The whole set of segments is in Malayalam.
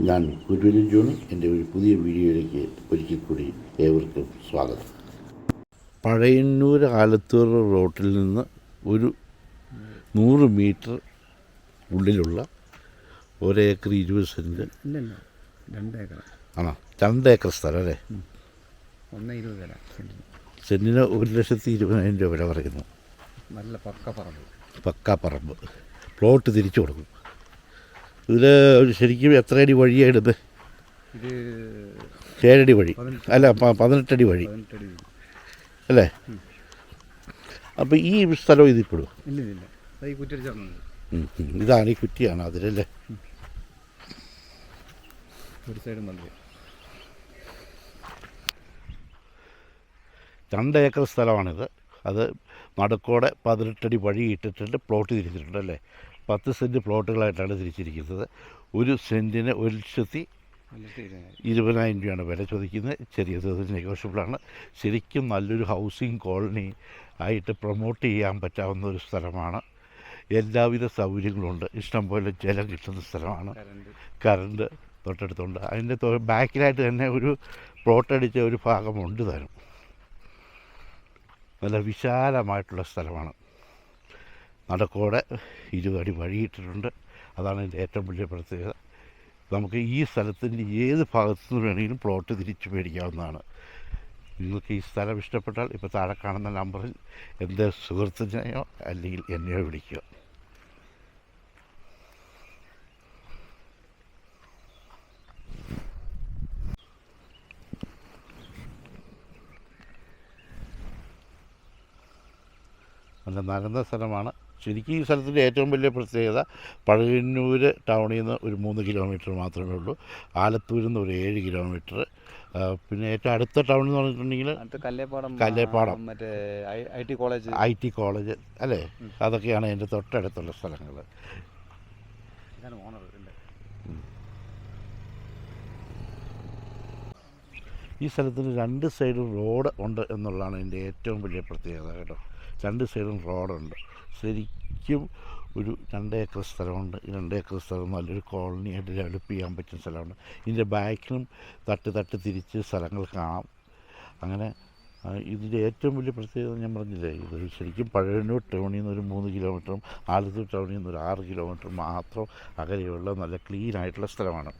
ഞാൻ കുരുവിലും ജോണി. എന്റെ ഒരു പുതിയ വീഡിയോയിലേക്ക് ഒരിക്കൽ കൂടി ഏവർക്കും സ്വാഗതം. പഴയന്നൂർ ആലത്തൂർ റോട്ടിൽ നിന്ന് ഒരു നൂറ് മീറ്റർ ഉള്ളിലുള്ള ഒരേക്കർ ഇരുപത് സെന്റ്. രണ്ടേക്കർ ആണോ? രണ്ടേക്കർ സ്ഥലം അല്ലേ? ഒന്ന് ഇരുപത് സെന്റിന് ഒരു ലക്ഷത്തി ഇരുപതിനായിരം രൂപ വില പറയുന്നു. നല്ല പക്ക പറമ്പ്. പക്ക പറമ്പ്. പ്ലോട്ട് തിരിച്ചു കൊടുക്കും. ഇതിൽ ശരിക്കും എത്ര അടി വഴിയാണ് ഇത് ഏഴടി വഴി. അല്ല പതിനെട്ടടി വഴി. അല്ലേ? അപ്പോൾ ഈ സ്ഥലം ഇല്ല അത് ഇതാണ് ഈ കുറ്റിയാണ് അതിലല്ലേ? ഒരു സൈഡ് മതി. രണ്ട് ഏക്കർ സ്ഥലമാണിത്. അത് നടുക്കോടെ പതിനെട്ടടി വഴി ഇട്ടിട്ടുണ്ട് പ്ലോട്ട് തിരിച്ചിട്ടുണ്ട് അല്ലേ? പത്ത് സെന്റ് പ്ലോട്ടുകളായിട്ടാണ് തിരിച്ചിരിക്കുന്നത്. ഒരു സെന്റിന് ഒരു ലക്ഷത്തി ഇരുപതിനായിരം. രൂപയാണ് വില ചോദിക്കുന്നത്. ചെറിയ തോതിൽ നെഗോഷ്യബിളാണ് ശരിക്കും നല്ലൊരു ഹൗസിംഗ് കോളനി ആയിട്ട് പ്രൊമോട്ട് ചെയ്യാൻ പറ്റാവുന്ന ഒരു സ്ഥലമാണ്. എല്ലാവിധ സൗകര്യങ്ങളുണ്ട് ഇഷ്ടംപോലെ ജലം കിട്ടുന്ന സ്ഥലമാണ്. കറണ്ട് കറണ്ട് തൊട്ടടുത്തുണ്ട്. അതിന്റെ ബാക്കിലായിട്ട് തന്നെ ഒരു പ്ലോട്ടടിച്ച ഒരു ഭാഗമുണ്ട് തരും നല്ല വിശാലമായിട്ടുള്ള സ്ഥലമാണ്. നടക്കോടെ ഇരുപടി വഴിയിട്ടിട്ടുണ്ട്. അതാണ് എന്റെ ഏറ്റവും വലിയ പ്രത്യേകത. നമുക്ക് ഈ സ്ഥലത്തിന്റെ ഏത് ഭാഗത്തു നിന്ന് വേണമെങ്കിലും പ്ലോട്ട് തിരിച്ചു മേടിക്കാവുന്നതാണ്. നിങ്ങൾക്ക് ഈ സ്ഥലം ഇഷ്ടപ്പെട്ടാൽ ഇപ്പോൾ താഴെ കാണുന്ന നമ്പറിൽ എന്റെ സുഹൃത്തിനെയോ അല്ലെങ്കിൽ എന്നെയോ വിളിക്കുക. നല്ല നരന്ത സ്ഥലമാണ്. ശരിക്കും ഈ സ്ഥലത്തിന്റെ ഏറ്റവും വലിയ പ്രത്യേകത പഴയന്നൂർ ടൗണിൽ നിന്ന് ഒരു മൂന്ന് കിലോമീറ്റർ മാത്രമേ ഉള്ളൂ. ആലത്തൂരിൽ നിന്ന് ഒരു ഏഴ് കിലോമീറ്റർ. പിന്നെ ഏറ്റവും അടുത്ത ടൗൺ എന്ന് പറഞ്ഞിട്ടുണ്ടെങ്കിൽ കല്ലേപ്പാടം മറ്റേ I T college. I T college അല്ലേ? അതൊക്കെയാണ് എന്റെ തൊട്ടടുത്തുള്ള സ്ഥലങ്ങൾ. ഈ സ്ഥലത്തിന് രണ്ട് സൈഡും റോഡ് ഉണ്ട് എന്നുള്ളതാണ് എന്റെ ഏറ്റവും വലിയ പ്രത്യേകത കേട്ടോ. രണ്ട് സൈഡും റോഡുണ്ട്. ശരിക്കും ഒരു രണ്ട് ഏക്കർ സ്ഥലമുണ്ട്. ഈ രണ്ട് ഏക്കർ സ്ഥലം നല്ലൊരു കോളനിയായിട്ട് ഡെവലപ്പ് ചെയ്യാൻ പറ്റുന്ന സ്ഥലമാണ്. ഇതിന്റെ ബാക്കിലും തട്ട് തട്ട് തിരിച്ച് സ്ഥലങ്ങൾ കാണാം. അങ്ങനെ ഇതിന്റെ ഏറ്റവും വലിയ പ്രത്യേകത ഞാൻ പറഞ്ഞില്ലേ ഇത് ശരിക്കും പഴയന്നൂർ ടൗണിൽ നിന്ന് ഒരു മൂന്ന് കിലോമീറ്ററും ആലത്തൂർ ടൗണിൽ നിന്ന് ഒരു ആറ് കിലോമീറ്റർ മാത്രം അകലെയുള്ള നല്ല ക്ലീൻ ആയിട്ടുള്ള സ്ഥലമാണ്.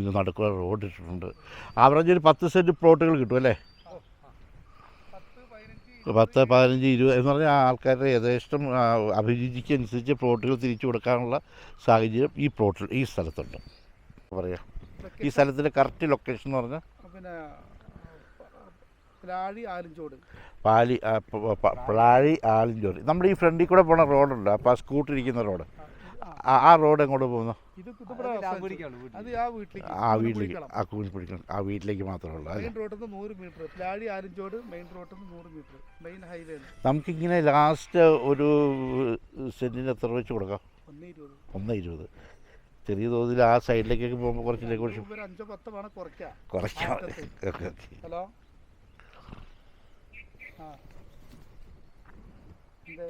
ഇത് നടക്കുക റോഡ് ഇട്ടിട്ടുണ്ട്. ആവറേജ് ഒരു പത്ത് സെന്റ് പ്ലോട്ടുകൾ കിട്ടും അല്ലേ? പത്ത് പതിനഞ്ച് ഇരുപത് എന്ന് പറഞ്ഞാൽ ആൾക്കാരുടെ യഥേഷ്ടം അഭിരുചിക്ക് അനുസരിച്ച് പ്ലോട്ടുകൾ തിരിച്ചു കൊടുക്കാനുള്ള സാഹചര്യം ഈ പ്ലോട്ടിൽ ഈ സ്ഥലത്തുണ്ട്. പറയാം? ഈ സ്ഥലത്തിന്റെ കറക്റ്റ് ലൊക്കേഷൻ എന്ന് പറഞ്ഞാൽ പിന്നെ പ്ലാഴി ആലിഞ്ചോട് പാലി പ്ലാഴി ആലിഞ്ചോറി നമ്മുടെ ഈ ഫ്രണ്ടിൽ കൂടെ പോണ റോഡുണ്ട് അപ്പോൾ ആ സ്കൂട്ടർ ഇരിക്കുന്ന റോഡ്. ആ ആ. റോഡ് എങ്ങോട്ട് പോകുന്നു ഇത്. അത് ആ വീട്ടിലേക്ക് ആ വീട്ടിലേക്ക് ആ കൂലിപ്പിടിക്കണം ആ വീട്ടിലേക്ക് മാത്രമേ ഉള്ളൂ മെയിൻ റോഡിൽ നിന്ന് നൂറ് മീറ്റർ പ്ലാഴി മെയിൻ റോഡിൽ നിന്ന് നൂറ് മീറ്റർ മെയിൻ ഹൈവേ നമുക്കിങ്ങനെ ലാസ്റ്റ് ഒരു സെന്റിന് എത്ര വെച്ച് കൊടുക്കാം? ഒന്ന് ഇരുപത്. ഒന്ന് ഇരുപത്. ചെറിയ തോതിൽ ആ സൈഡിലേക്കൊക്കെ പോകുമ്പോൾ കുറച്ച് നെഗോഷ്യം ഒരു അഞ്ചോ പത്തോ വേണം കുറയ്ക്കാം കുറയ്ക്കാം ഓക്കെ ഓക്കെ. ഹലോ? ആ. എന്തേ?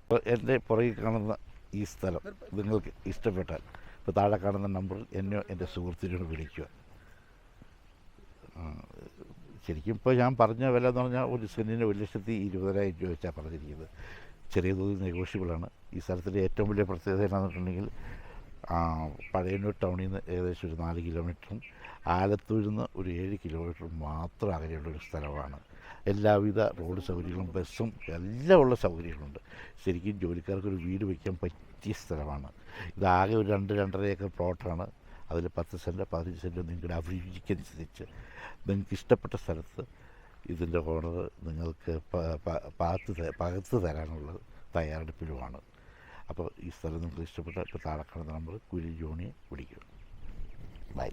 അപ്പോൾ എന്റെ പുറകിൽ കാണുന്ന ഈ സ്ഥലം നിങ്ങൾക്ക് ഇഷ്ടപ്പെട്ടാൽ ഇപ്പോൾ താഴെ കാണുന്ന നമ്പറിൽ എന്നെ എന്റെ സുഹൃത്തിനോട് വിളിക്കുക. ശരിക്കും ഇപ്പോൾ ഞാൻ പറഞ്ഞ വില എന്ന് പറഞ്ഞാൽ ഒരു സെന്റിന് ഒരു ലക്ഷത്തി ഇരുപതിനായിരം രൂപ വെച്ചാണ് പറഞ്ഞിരിക്കുന്നത്. ചെറിയ തോതിൽ നെഗോഷ്യബിളാണ് ഈ സ്ഥലത്തിന്റെ ഏറ്റവും വലിയ പ്രത്യേകത എന്താണെന്ന് വെച്ചിട്ടുണ്ടെങ്കിൽ പഴയന്നൂർ ടൗണിൽ നിന്ന് ഏകദേശം ഒരു നാല് കിലോമീറ്ററും ആലത്തൂരിൽ നിന്ന് ഒരു ഏഴ് കിലോമീറ്റർ മാത്രം അകലെയുള്ള ഒരു സ്ഥലമാണ്. എല്ലാവിധ റോഡ് സൗകര്യങ്ങളും ബസ്സും എല്ലാം ഉള്ള സൗകര്യങ്ങളുണ്ട്. ശരിക്കും ജോലിക്കാർക്കൊരു വീട് വയ്ക്കാൻ പറ്റിയ സ്ഥലമാണ്. ഇതാകെ ഒരു രണ്ട് രണ്ടര ഏക്കർ പ്ലോട്ടാണ്. അതിൽ പത്ത് സെന്റ് പതിനഞ്ച് സെന്റ് നിങ്ങളുടെ അഭിരുചിക്കനുസരിച്ച് നിങ്ങൾക്ക് ഇഷ്ടപ്പെട്ട സ്ഥലത്ത് ഇതിന്റെ ഓണർ നിങ്ങൾക്ക് പാത്ത് പകർത്ത് തരാനുള്ള തയ്യാറെടുപ്പിലുമാണ്. അപ്പോൾ ഈ സ്ഥലം നിങ്ങൾക്ക് ഇഷ്ടപ്പെട്ട ഇപ്പോൾ താഴെ കാണുന്ന നമ്പർ കുരി ജോണിയെ വിളിക്കും ബൈ.